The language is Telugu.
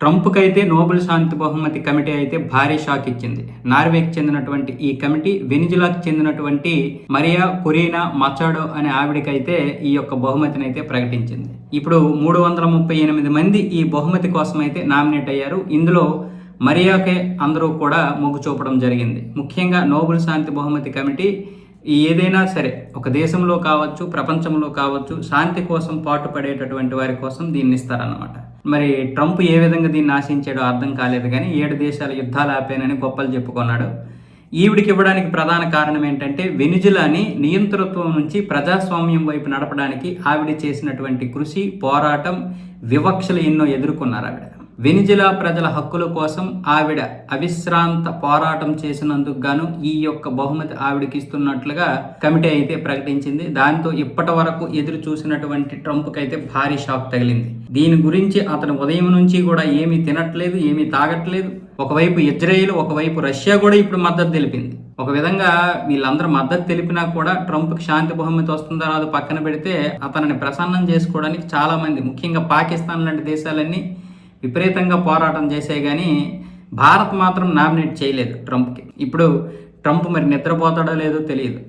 ట్రంప్కి అయితే నోబెల్ శాంతి బహుమతి కమిటీ అయితే భారీ షాక్ ఇచ్చింది. నార్వేకి చెందినటువంటి ఈ కమిటీ వెనిజులాకి చెందినటువంటి మరియా కొరీనా మచాడో అనే ఆవిడకైతే ఈ యొక్క బహుమతిని అయితే ప్రకటించింది. ఇప్పుడు మూడు వందల ముప్పై ఎనిమిది మంది ఈ బహుమతి కోసం అయితే నామినేట్ అయ్యారు. ఇందులో మరియాకే అందరూ కూడా మొగ్గు చూపడం జరిగింది. ముఖ్యంగా నోబెల్ శాంతి బహుమతి కమిటీ ఏదైనా సరే ఒక దేశంలో కావచ్చు ప్రపంచంలో కావచ్చు శాంతి కోసం పాటుపడేటటువంటి వారి కోసం దీన్ని ఇస్తారన్నమాట. మరి ట్రంప్ ఏ విధంగా దీన్ని ఆశించాడో అర్థం కాలేదు కానీ ఏడు దేశాల యుద్ధాలు ఆపానని గొప్పలు చెప్పుకున్నాడు. ఈవిడికి ఇవ్వడానికి ప్రధాన కారణం ఏంటంటే వెనుజులాని నియంతృత్వం నుంచి ప్రజాస్వామ్యం వైపు నడపడానికి ఆవిడ చేసినటువంటి కృషి పోరాటం వివక్షలు ఎన్నో ఎదుర్కొన్నారు ఆవిడ. వెనిజులా ప్రజల హక్కుల కోసం ఆవిడ అవిశ్రాంత పోరాటం చేసినందుకు గాను ఈ యొక్క బహుమతి ఆవిడకి ఇస్తున్నట్లుగా కమిటీ అయితే ప్రకటించింది. దాంతో ఇప్పటి వరకు ఎదురు చూసినటువంటి ట్రంప్కి అయితే భారీ షాక్ తగిలింది. దీని గురించి అతను ఉదయం నుంచి కూడా ఏమీ తినట్లేదు ఏమీ తాగట్లేదు. ఒకవైపు ఇజ్రాయిల్ ఒకవైపు రష్యా కూడా ఇప్పుడు మద్దతు తెలిపింది. ఒక విధంగా వీళ్ళందరూ మద్దతు తెలిపినా కూడా ట్రంప్కి శాంతి బహుమతి వస్తుందో రాదు పక్కన పెడితే అతనిని ప్రసన్నం చేసుకోవడానికి చాలా మంది ముఖ్యంగా పాకిస్తాన్ లాంటి దేశాలన్నీ విపరీతంగా పోరాటం చేసే కానీ భారత్ మాత్రం నామినేట్ చేయలేదు ట్రంప్కి. ఇప్పుడు ట్రంప్ మరి నిద్రపోతాడో లేదో తెలియదు.